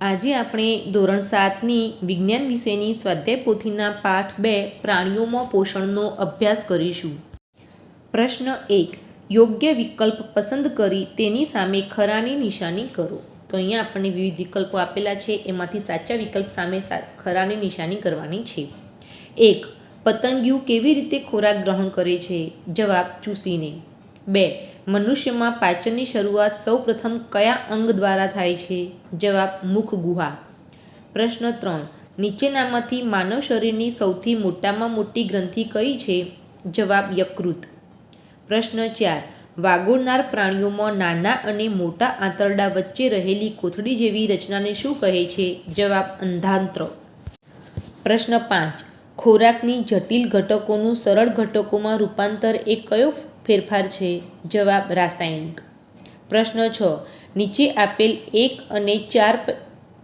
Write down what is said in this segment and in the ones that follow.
આજે આપણે ધોરણ સાતની વિજ્ઞાન વિષયની સ્વાધ્યાય પોથીના પાઠ બે પ્રાણીઓમાં પોષણનો અભ્યાસ કરીશું. પ્રશ્ન એક, યોગ્ય વિકલ્પ પસંદ કરી તેની સામે ખરાની નિશાની કરો. તો અહીંયા આપણને વિવિધ વિકલ્પો આપેલા છે, એમાંથી સાચા વિકલ્પ સામે ખરાની નિશાની કરવાની છે. એક, પતંગિયું કેવી રીતે ખોરાક ગ્રહણ કરે છે? જવાબ, ચૂસીને. બે મનુષ્યમાં પાચનની શરૂઆત સૌપ્રથમ કયા અંગ દ્વારા થાય છે? જવાબ, મુખ ગુહા. પ્રશ્ન ત્રણ, નીચેનામાંથી માનવ શરીરની સૌથી મોટામાં મોટી ગ્રંથિ કઈ છે? જવાબ, યકૃત. પ્રશ્ન ચાર, વાગોળનાર પ્રાણીઓમાં નાના અને મોટા આંતરડા વચ્ચે રહેલી કોથળી જેવી રચનાને શું કહે છે? જવાબ, અંધાંત્ર. પ્રશ્ન પાંચ, ખોરાકની જટિલ ઘટકોનું સરળ ઘટકોમાં રૂપાંતર એ કયો ફેરફાર છે? જવાબ રાસાયણિક. પ્રશ્ન છ. નીચે આપેલ એક અને ચાર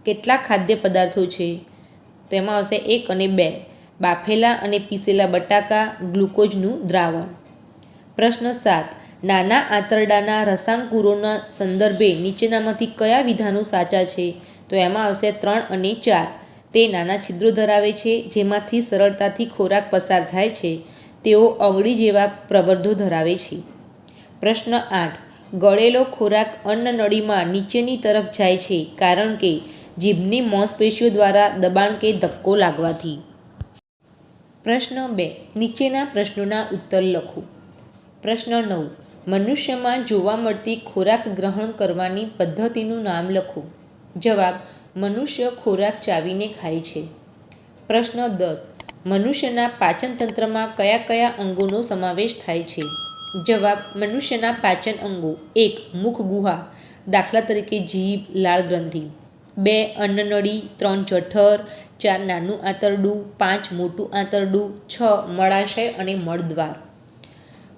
કેટલા ખાદ્ય પદાર્થો છે? તેમાં આવશે એક અને બે. બાફેલા અને પીસેલા બટાકા, ગ્લુકોઝનું દ્રાવણ. પ્રશ્ન સાત. નાના આંતરડાના રસાંકુરોના સંદર્ભે નીચેનામાંથી કયા વિધાનો સાચા છે? તો એમાં આવશે ત્રણ અને ચાર. તે નાના છિદ્રો ધરાવે છે, જેમાંથી સરળતાથી ખોરાક પસાર થાય છે. તેઓ ઓગળી જેવા પ્રવર્ધો ધરાવે છે. પ્રશ્ન આઠ. ગળેલો ખોરાક અન્નનળીમાં નીચેની તરફ જાય છે કારણ કે જીભની માંસપેશીઓ દ્વારા દબાણ કે ધક્કો લાગવાથી. પ્રશ્ન બે. નીચેના પ્રશ્નોના ઉત્તર લખો. પ્રશ્ન નવ. મનુષ્યમાં જોવા મળતી ખોરાક ગ્રહણ કરવાની પદ્ધતિનું નામ લખો. જવાબ. મનુષ્ય ખોરાક ચાવીને ખાય છે. પ્રશ્ન દસ. મનુષ્યના પાચનતંત્રમાં કયા કયા અંગોનો સમાવેશ થાય છે? જવાબ, મનુષ્યના પાચન અંગો. એક, મુખ ગુહા. દાખલા તરીકે જીભ, લાળ ગ્રંથિ. બે અન્નનળી ત્રણ, જઠર. ચાર, નાનું આંતરડું. પાંચ, મોટું આંતરડું. છ, મળાશય અને મળદ્વાર.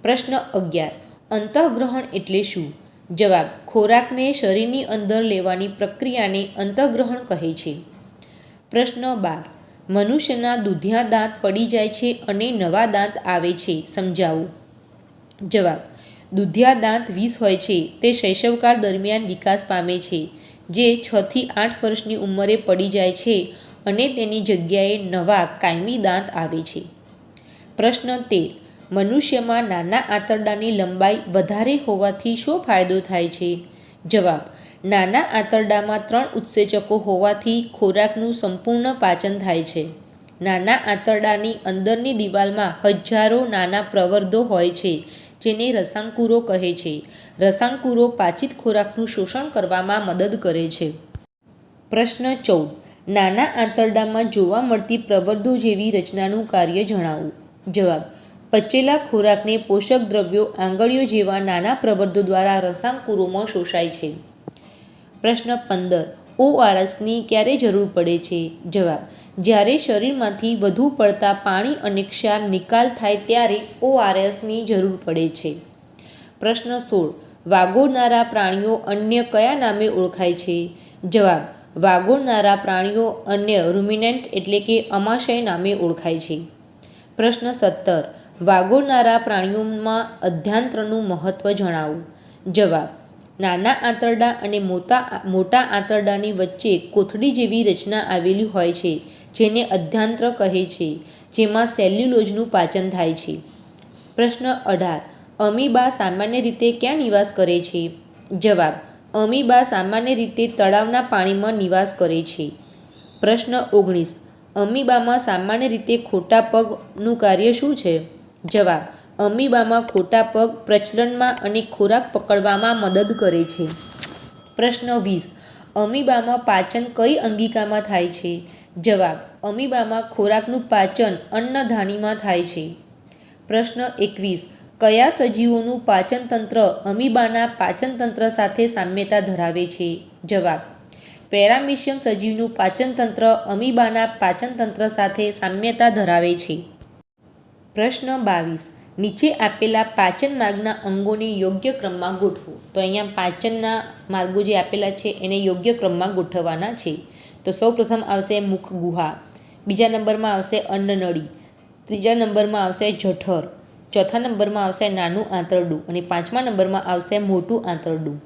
પ્રશ્ન અગિયાર. અંતઃગ્રહણ એટલે શું? જવાબ, ખોરાકને શરીરની અંદર લેવાની પ્રક્રિયાને અંતઃગ્રહણ કહે છે. પ્રશ્ન બાર. મનુષ્યના દૂધિયા દાંત પડી જાય છે અને નવા દાંત આવે છે, સમજાવો. જવાબ, દૂધિયા દાંત વીસ હોય છે, તે શૈશવકાળ દરમિયાન વિકાસ પામે છે, જે છથી આઠ વર્ષની ઉંમરે પડી જાય છે અને તેની જગ્યાએ નવા કાયમી દાંત આવે છે. પ્રશ્ન તેર, મનુષ્યમાં નાના આંતરડાની લંબાઈ વધારે હોવાથી શું ફાયદો થાય છે? જવાબ નાના આંતરડામાં ત્રણ ઉત્સેચકો હોવાથી ખોરાકનું સંપૂર્ણ પાચન થાય છે. નાના આંતરડાની અંદરની દિવાલમાં હજારો નાના પ્રવર્ધો હોય છે, જેને રસાંકુરો કહે છે. રસાંકુરો પાચિત ખોરાકનું શોષણ કરવામાં મદદ કરે છે. પ્રશ્ન ચૌદ. નાના આંતરડામાં જોવા મળતી પ્રવર્ધો જેવી રચનાનું કાર્ય જણાવો. જવાબ. પચેલા ખોરાકને પોષક દ્રવ્યો આંગળીઓ જેવા નાના પ્રવર્ધો દ્વારા રસાંકુરોમાં શોષાય છે. પ્રશ્ન પંદર. ઓઆરએસની ક્યારે જરૂર પડે છે? જવાબ. જ્યારે શરીરમાંથી વધુ પડતા પાણી અને ક્ષાર નિકાલ થાય ત્યારે ઓઆરએસની જરૂર પડે છે. પ્રશ્ન સોળ. વાગોળનારા પ્રાણીઓ અન્ય કયા નામે ઓળખાય છે? જવાબ. વાગોળનારા પ્રાણીઓ અન્ય રૂમિનેન્ટ એટલે કે અમાશય નામે ઓળખાય છે. પ્રશ્ન સત્તર. વાગોળનારા પ્રાણીઓમાં અધ્યાંત્રનું મહત્ત્વ જણાવો. જવાબ. નાના આંતરડા અને મોટા મોટા આંતરડાની વચ્ચે કોથળી જેવી રચના આવેલી હોય છે, જેને અધ્યાંત્ર કહે છે, જેમાં સેલ્યુલોજનું પાચન થાય છે. પ્રશ્ન અઢાર, અમીબા સામાન્ય રીતે ક્યાં નિવાસ કરે છે? જવાબ, અમીબા સામાન્ય રીતે તળાવના પાણીમાં નિવાસ કરે છે. પ્રશ્ન ઓગણીસ, અમીબામાં સામાન્ય રીતે ખોટા પગનું કાર્ય શું છે? જવાબ અમીબામાં ખોટા પગ પ્રચલનમાં અને ખોરાક પકડવામાં મદદ કરે છે. પ્રશ્ન વીસ. અમીબામાં પાચન કઈ અંગિકામાં થાય છે? જવાબ. અમીબામાં ખોરાકનું પાચન અન્નધાનીમાં થાય છે. પ્રશ્ન એકવીસ. કયા સજીવોનું પાચનતંત્ર અમીબાના પાચનતંત્ર સાથે સામ્યતા ધરાવે છે? જવાબ. પેરામિશિયમ સજીવનું પાચનતંત્ર અમીબાના પાચનતંત્ર સાથે સામ્યતા ધરાવે છે. પ્રશ્ન બાવીસ. નીચે આપેલા પાચન માર્ગના અંગોને યોગ્ય ક્રમમાં ગોઠવો. તો અહીંયા પાચનના માર્ગો જે આપેલા છે એને યોગ્ય ક્રમમાં ગોઠવવાના છે. તો સૌ પ્રથમ આવશે મુખ ગુહા. બીજા નંબરમાં આવશે અન્નનળી. ત્રીજા નંબરમાં આવશે જઠર. ચોથા નંબરમાં આવશે નાનું આંતરડું અને પાંચમા નંબરમાં આવશે મોટું આંતરડું.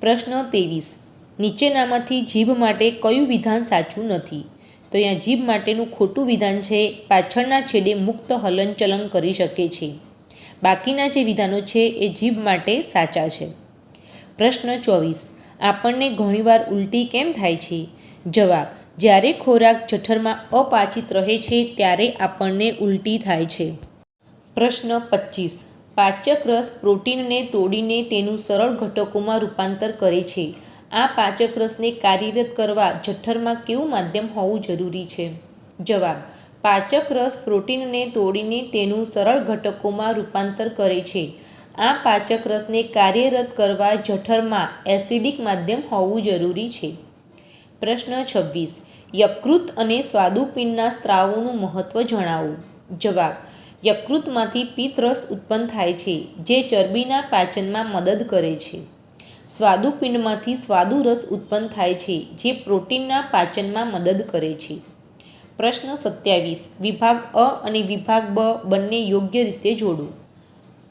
પ્રશ્ન ત્રેવીસ. નીચેનામાંથી જીભ માટે કયું વિધાન સાચું નથી? તો અહીંયા જીભ માટેનું ખોટું વિધાન છે, પાછળના છેડે મુક્ત હલનચલન કરી શકે છે. બાકીના જે વિધાનો છે એ જીભ માટે સાચા છે. પ્રશ્ન ચોવીસ. આપણને ઘણીવાર ઉલટી કેમ થાય છે? જવાબ. જ્યારે ખોરાક જઠરમાં અપાચિત રહે છે, ત્યારે આપણને ઉલટી થાય છે. પ્રશ્ન પચીસ. પાચક રસ પ્રોટીનને તોડીને તેનું સરળ ઘટકોમાં રૂપાંતર કરે છે. આ પાચક રસને કાર્યરત કરવા જઠ્ઠરમાં કેવું માધ્યમ હોવું જરૂરી છે? જવાબ પાચક રસ પ્રોટીનને તોડીને તેનું સરળ ઘટકોમાં રૂપાંતર કરે છે. આ પાચક રસને કાર્યરત કરવા જઠરમાં એસિડિક માધ્યમ હોવું જરૂરી છે. પ્રશ્ન છવ્વીસ, યકૃત અને સ્વાદુપિંડના સ્ત્રાવોનું મહત્ત્વ જણાવો. જવાબ, યકૃતમાંથી પિત્તરસ ઉત્પન્ન થાય છે, જે ચરબીના પાચનમાં મદદ કરે છે. સ્વાદુપિંડમાંથી સ્વાદુરસ ઉત્પન્ન થાય છે, જે પ્રોટીનના પાચનમાં મદદ કરે છે. પ્રશ્ન સત્યાવીસ. વિભાગ અ અને વિભાગ બ બંને યોગ્ય રીતે જોડો.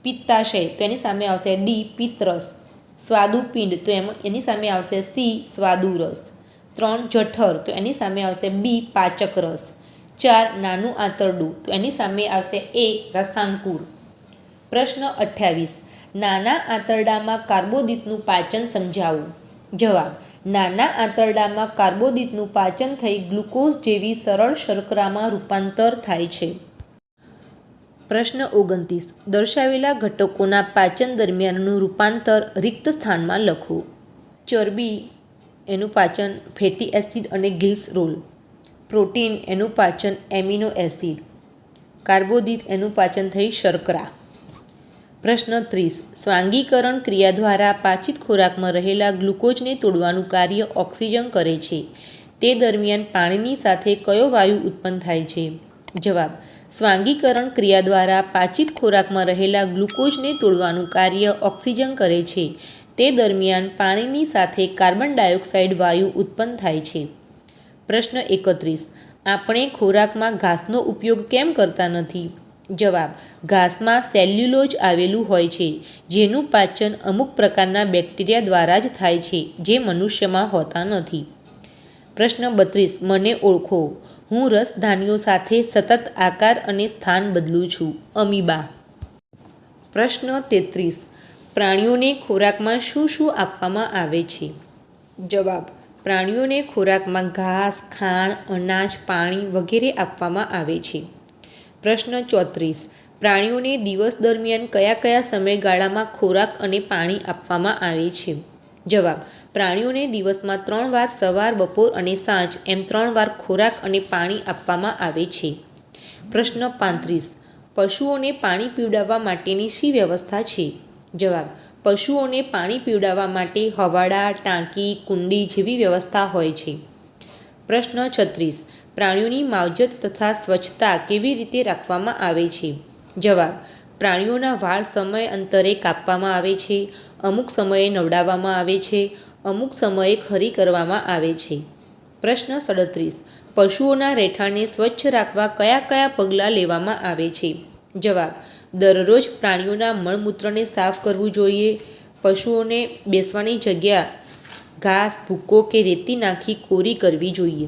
પિત્તાશય, તો એની સામે આવશે ડી પિત્તરસ સ્વાદુપિંડ, તો એમ, એની સામે આવશે સી, સ્વાદુરસ. ત્રણ, જઠર, તો એની સામે આવશે બી પાચક રસ ચાર, નાનું આંતરડું, તો એની સામે આવશે એ, રસાંકુર. પ્રશ્ન અઠ્યાવીસ. નાના આંતરડામાં કાર્બોદિતનું પાચન સમજાવું. જવાબ, નાના આંતરડામાં કાર્બોદિતનું પાચન થઈ ગ્લુકોઝ જેવી સરળ શર્કરામાં રૂપાંતર થાય છે. પ્રશ્ન ઓગણત્રીસ, દર્શાવેલા ઘટકોના પાચન દરમિયાનનું રૂપાંતર રિક્ત સ્થાનમાં લખો. ચરબી એનું પાચન ફેટી એસિડ અને ગિલ્સ રોલ. પ્રોટીન એનું પાચન એમિનો એસિડ. કાર્બોદિત એનું પાચન થઈ શર્કરા. પ્રશ્ન ત્રીસ. સ્વાંગીકરણ ક્રિયા દ્વારા પાચિત ખોરાકમાં રહેલા ગ્લુકોઝને તોડવાનું કાર્ય ઓક્સિજન કરે છે. તે દરમિયાન પાણીની સાથે કયો વાયુ ઉત્પન્ન થાય છે? જવાબ. સ્વાંગીકરણ ક્રિયા દ્વારા પાચિત ખોરાકમાં રહેલા ગ્લુકોઝને તોડવાનું કાર્ય ઓક્સિજન કરે છે. તે દરમિયાન પાણીની સાથે કાર્બન ડાયોક્સાઇડ વાયુ ઉત્પન્ન થાય છે. પ્રશ્ન એકત્રીસ. આપણે ખોરાકમાં ઘાસનો ઉપયોગ કેમ કરતા નથી? જવાબ, ઘાસમાં સેલ્યુલોજ આવેલું હોય છે, જેનું પાચન અમુક પ્રકારના બેક્ટેરિયા દ્વારા જ થાય છે, જે મનુષ્યમાં હોતા નથી. પ્રશ્ન બત્રીસ, મને ઓળખો. હું રસધાનીઓ સાથે સતત આકાર અને સ્થાન બદલું છું. અમીબા. પ્રશ્ન તેત્રીસ, પ્રાણીઓને ખોરાકમાં શું શું આપવામાં આવે છે? જવાબ, પ્રાણીઓને ખોરાકમાં ઘાસ ખાણ અનાજ, પાણી વગેરે આપવામાં આવે છે. પ્રશ્ન ચોત્રીસ. પ્રાણીઓને દિવસ દરમિયાન કયા કયા સમયગાળામાં ખોરાક અને પાણી આપવામાં આવે છે? જવાબ, પ્રાણીઓને દિવસમાં ત્રણ વાર સવાર, બપોર અને સાંજ એમ ત્રણ વાર ખોરાક અને પાણી આપવામાં આવે છે. પ્રશ્ન પાંત્રીસ, પશુઓને પાણી પીવડાવવા માટેની શી વ્યવસ્થા છે? જવાબ, પશુઓને પાણી પીવડાવવા માટે હવાડા, ટાંકી, કુંડી જેવી વ્યવસ્થા હોય છે. પ્રશ્ન છત્રીસ પ્રાણીઓની માવજત તથા સ્વચ્છતા કેવી રીતે રાખવામાં આવે છે? જવાબ, પ્રાણીઓના વાળ સમય અંતરે કાપવામાં આવે છે, અમુક સમયે નવડાવવામાં આવે છે, અમુક સમયે ખરી કરવામાં આવે છે. પ્રશ્ન સડત્રીસ, પશુઓના રહેઠાણને સ્વચ્છ રાખવા કયા કયા પગલાં લેવામાં આવે છે? જવાબ, દરરોજ પ્રાણીઓના મળમૂત્રને સાફ કરવું જોઈએ, પશુઓને બેસવાની જગ્યા, ઘાસ, ભૂકો કે રેતી નાખી કોરી કરવી જોઈએ.